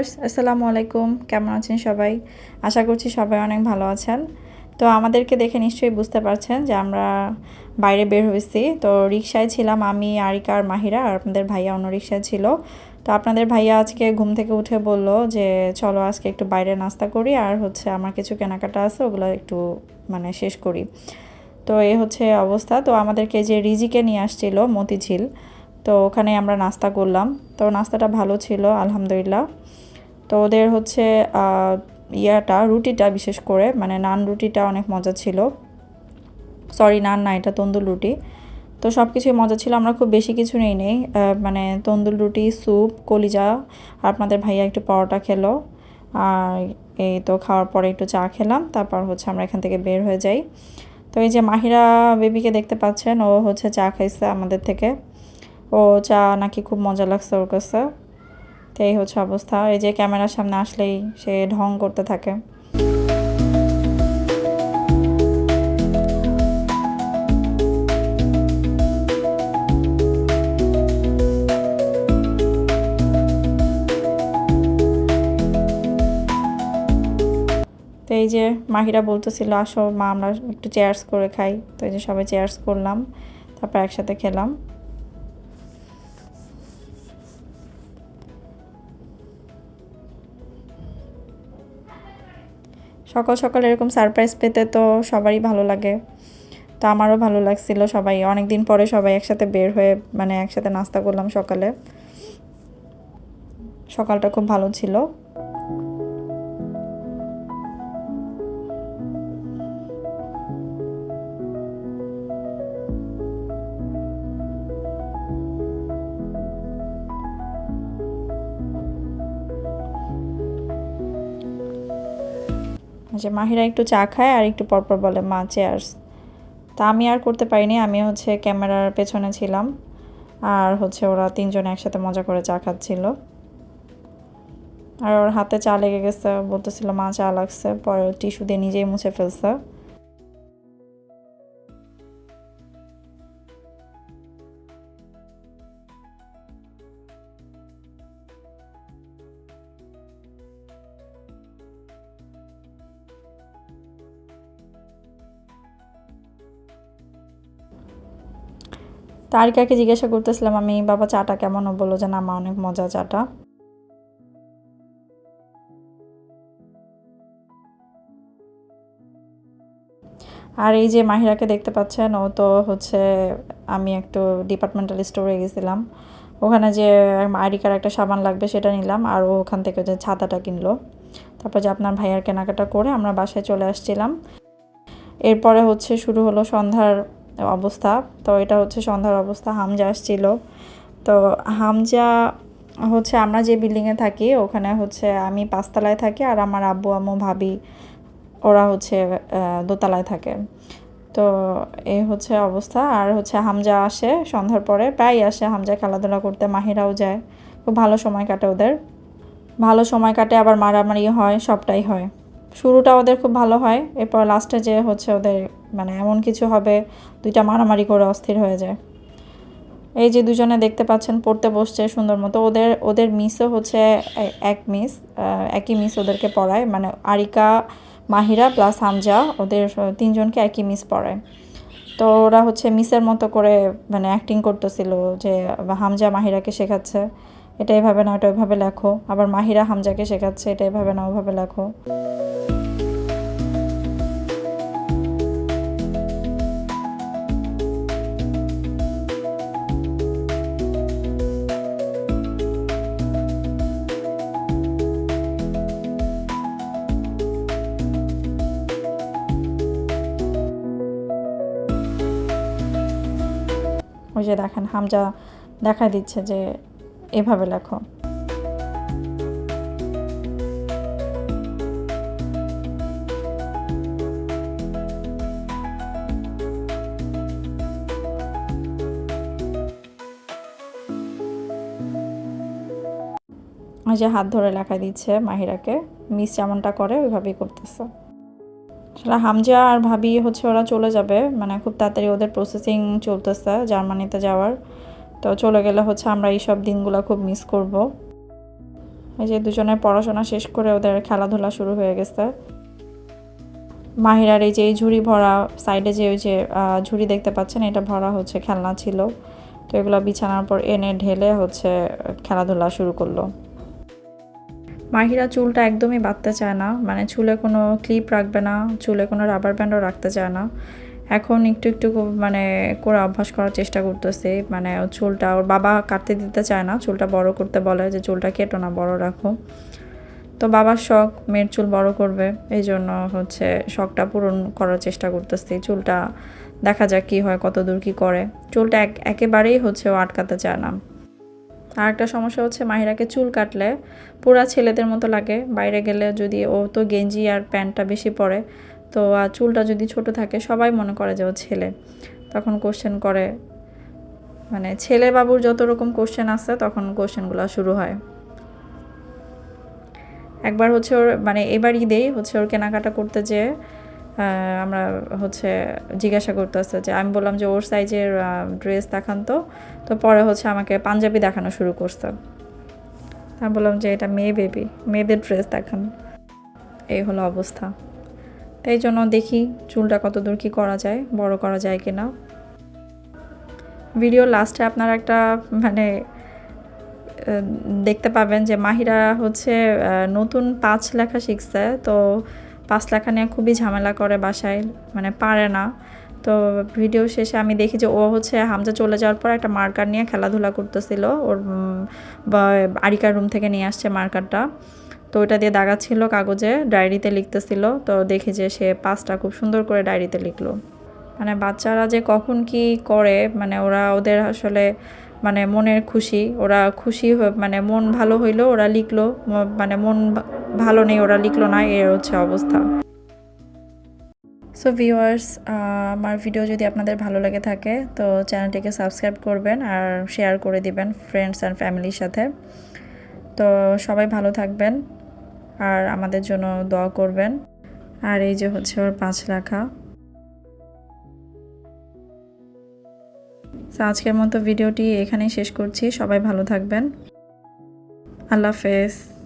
আসসালামু আলাইকুম। কেমন আছেন সবাই? আশা করছি সবাই অনেক ভালো আছেন। তো আমাদেরকে দেখে নিশ্চয়ই বুঝতে পারছেন যে আমরা বাইরে বের হয়েছি। তো রিক্সায় ছিলাম আমি, আরিকা আর মাহিরা আর আপনাদের ভাইয়া অন্য রিক্সায় ছিল। তো আপনাদের ভাইয়া আজকে ঘুম থেকে উঠে বলল যে, চলো আজকে একটু বাইরে নাস্তা করি আর হচ্ছে আমার কিছু কেনাকাটা আছে, ওগুলো একটু মানে শেষ করি। তো এই হচ্ছে অবস্থা। তো আমাদেরকে যে রিজিকে নিয়ে আসছিল মতিঝিল, তো ওখানে আমরা নাস্তা করলাম। তো নাস্তাটা ভালো ছিল, আলহামদুলিল্লাহ। তো ওদের হচ্ছে ইয়াটা, রুটিটা বিশেষ করে মানে নান রুটিটা অনেক মজা ছিল। সরি, নান না, এটা তন্দুর রুটি। তো সব কিছুই মজা ছিল, আমরা খুব বেশি কিছু নেই নেই মানে তন্দুর রুটি, স্যুপ, কলিজা আপনাদের ভাইয়া একটু পরোটা খেলো। আর এই তো খাওয়ার পরে একটু চা খেলাম, তারপর হচ্ছে আমরা এখান থেকে বের হয়ে যাই। তো এই যে মাহিরা বেবিকে দেখতে পাচ্ছেন, ও হচ্ছে চা খাইছে আমাদের থেকে। ও চা নাকি খুব মজা লাগছে ওর কাছে। তো এই হচ্ছে অবস্থা। এই যে ক্যামেরার সামনে আসলেই সে ঢং করতে থাকে। তো এই যে মাহিরা বলতেছিল, আসো মা, আমরা একটু চেয়ার্স করে খাই। তো এই যে সবাই চেয়ার্স করলাম, তারপর একসাথে খেলাম। সকাল সকাল এরকম সারপ্রাইজ পেতে তো সবারই ভালো লাগে। তো আমারও ভালো লাগছিল সবাই। অনেক দিন পরে সবাই একসাথে বের হয়ে মানে একসাথে নাস্তা করলাম সকালে। সকালটা খুব ভালো ছিল। যে মাহিরা একটু চা খায় আর একটু পরপর বলে, মা চেয়ার্স তা আমি আর করতে পারিনি, আমি হচ্ছে ক্যামেরার পেছনে ছিলাম আর হচ্ছে ওরা তিনজন একসাথে মজা করে চা খাচ্ছিল। আর ওর হাতে চা লেগে গেছে, বলতেছিল, মা, চা লাগছে। পরে টিস্যু দিয়ে নিজেই মুছে ফেলছে। তারিকাকে জিজ্ঞাসা করতেছিলাম, আমি, বাবা, চাটা কেমন? ও বলল যে, না, মা, অনেক মজা চাটা। আর এই যে মাহিরাকে দেখতে পাচ্ছেন, ও তো হচ্ছে, আমি একটু ডিপার্টমেন্টাল স্টোরে গেছিলাম। ওখানে যে আইডিকার একটা সাবান লাগবে, সেটা নিলাম, আর ও ওখান থেকে যে ছাতাটা কিনলো। তারপর যে আপনার ভাইয়ার কেনাকাটা করে আমরা বাসায় চলে আসছিলাম। এরপরে হচ্ছে শুরু হলো সন্ধ্যার অবস্থা। তো এটা হচ্ছে সন্ধ্যার অবস্থা, হামজা আসছিল। তো হামজা হচ্ছে আমরা যে বিল্ডিংয়ে থাকি, ওখানে হচ্ছে আমি পাঁচতলায় থাকি আর আমার আব্বু, আম্মু, ভাবি, ওরা হচ্ছে দোতলায় থাকে। তো এই হচ্ছে অবস্থা। আর হচ্ছে হামজা আসে সন্ধ্যার পরে, প্রায় আসে হামজা খেলাধুলা করতে, মাহিরাও যায়। খুব ভালো সময় কাটে ওদের। ভালো সময় কাটে, আবার মারামারি হয়, সবটাই হয়। শুরুটা ওদের খুব ভালো হয়, এরপর লাস্টে যে হচ্ছে ওদের মানে এমন কিছু হবে, দুইটা মারামারি করে অস্থির হয়ে যায়। এই যে দুজনে দেখতে পাচ্ছেন, পড়তে বসছে সুন্দর মতো, ওদের ওদের মিসও হচ্ছে এক মিস একই মিস ওদেরকে পড়ায় মানে আরিকা, মাহিরা প্লাস হামজা, ওদের তিনজনকে একই মিস পড়ায়। তো ওরা হচ্ছে মিসের মতো করে মানে অ্যাক্টিং করতেছিল যে হামজা মাহিরাকে শেখাচ্ছে। এটা এভাবে না ওটা ওইভাবে লেখো। আবার মাহিরা হামজাকে শেখাচ্ছে, এটা এভাবে না ওভাবে লেখো। ওই যে দেখেন, হামজা দেখা দিচ্ছে যে এভাবে লেখো। ওই যে হাত ধরে লেখা দিচ্ছে মাহিরাকে, মিস যেমনটা করে, ওইভাবেই করতেছে। আসলে হামজা আর ভাবি হচ্ছে ওরা চলে যাবে মানে খুব তাড়াতাড়ি ওদের প্রসেসিং চলতেছে জার্মানিতে যাওয়ার। তো চলে গেলে হচ্ছে আমরা এই সব দিনগুলো খুব মিস করব। এই যে দুজনে পড়াশোনা শেষ করে ওদের খেলাধুলা শুরু হয়ে গেছে। মাহিরার এই যে এই ঝুড়ি ভরা সাইডে যে ওই যে ঝুড়ি দেখতে পাচ্ছেন, এটা ভরা হচ্ছে খেলনা ছিল। তো এগুলো বিছানার পর এনে ঢেলে হচ্ছে খেলাধুলা শুরু করল। মাহিরা চুলটা একদমই বাঁধতে চায় না মানে চুলে কোনো ক্লিপ রাখবে না, চুলে কোনো রাবার ব্যান্ডও রাখতে চায় না। এখন একটু একটু মানে করে অভ্যাস করার চেষ্টা করতেছে। মানে চুলটা ওর বাবা কাটতে দিতে চায় না। চুলটা বড় করতে বলে যে, চুলটা কেটো না, বড় রাখো। তো বাবার শখ, মেয়ের চুল বড় করবে। এই জন্য হচ্ছে শখটা পূরণ করার চেষ্টা করতেছি। চুলটা দেখা যাক কী হয় কত দূর কী করে। চুলটা এক একেবারেই হচ্ছে ও আটকাতে চায় না। আর একটা সমস্যা হচ্ছে মাহিরাকে চুল কাটলে পুরা ছেলেদের মতো লাগে। বাইরে গেলে যদি ও তো গেঞ্জি আর প্যান্টটা বেশি পরে তো চুলটা যদি ছোট থাকে, সবাই মনে করে যে ও ছেলে। তখন কোশ্চেন করে মানে ছেলে বাবুর যত রকম কোশ্চেন আছে, তখন কোশ্চেনগুলো শুরু হয়। একবার হচ্ছে ওর মানে এবার ঈদেই হচ্ছে ওর কেনাকাটা করতে যে আমরা হচ্ছে জিজ্ঞাসা করতেছে যে, আমি বললাম যে ওর সাইজের ড্রেস দেখান তো। তো পরে হচ্ছে আমাকে পাঞ্জাবি দেখানো শুরু করছে। আমি বললাম যে, এটা মেয়ে বেবি মেয়েদের ড্রেস দেখান। এই হলো অবস্থা। তাই জন্য দেখি চুলটা কত দূর কী করা যায়, বড় করা যায় কি না ভিডিও লাস্টে আপনারা একটা মানে দেখতে পাবেন যে মাহিরা হচ্ছে নতুন পাঁচ লেখা শিখছে। তো পাঁচ লেখা নিয়ে খুবই ঝামেলা করে বাসায় মানে পারে না। তো ভিডিও শেষে আমি দেখি যে ও হচ্ছে হামজা চলে যাওয়ার পর একটা মার্কার নিয়ে খেলাধুলা করতেছিল। ওর আরিকার রুম থেকে নিয়ে আসছে মার্কারটা তো ওটা দিয়ে দাগাচ্ছিল কাগজে, ডায়েরিতে লিখতেছিল। তো দেখি যে সে পাঁচটা খুব সুন্দর করে ডায়েরিতে লিখলো। মানে বাচ্চারা যে কখন কি করে মানে ওরা ওদের আসলে মানে মনের খুশি। ওরা খুশি মানে মন ভালো হইল, ওরা লিখলো। মানে মন ভালো নেই, ওরা লিখলো না এর হচ্ছে অবস্থা। সো ভিউয়ার্স আমার ভিডিও যদি আপনাদের ভালো লেগে থাকে, তো চ্যানেলটিকে সাবস্ক্রাইব করবেন আর শেয়ার করে দিবেন ফ্রেন্ডস অ্যান্ড ফ্যামিলির সাথে। তো সবাই ভালো থাকবেন। আর আমাদের জন্য দোয়া করবেন। আর এই যে হচ্ছে ওর পাঁচ লাখা। তো আজকের মতো ভিডিওটি এখানেই শেষ করছি। সবাই ভালো থাকবেন। আল্লাহ হাফেজ।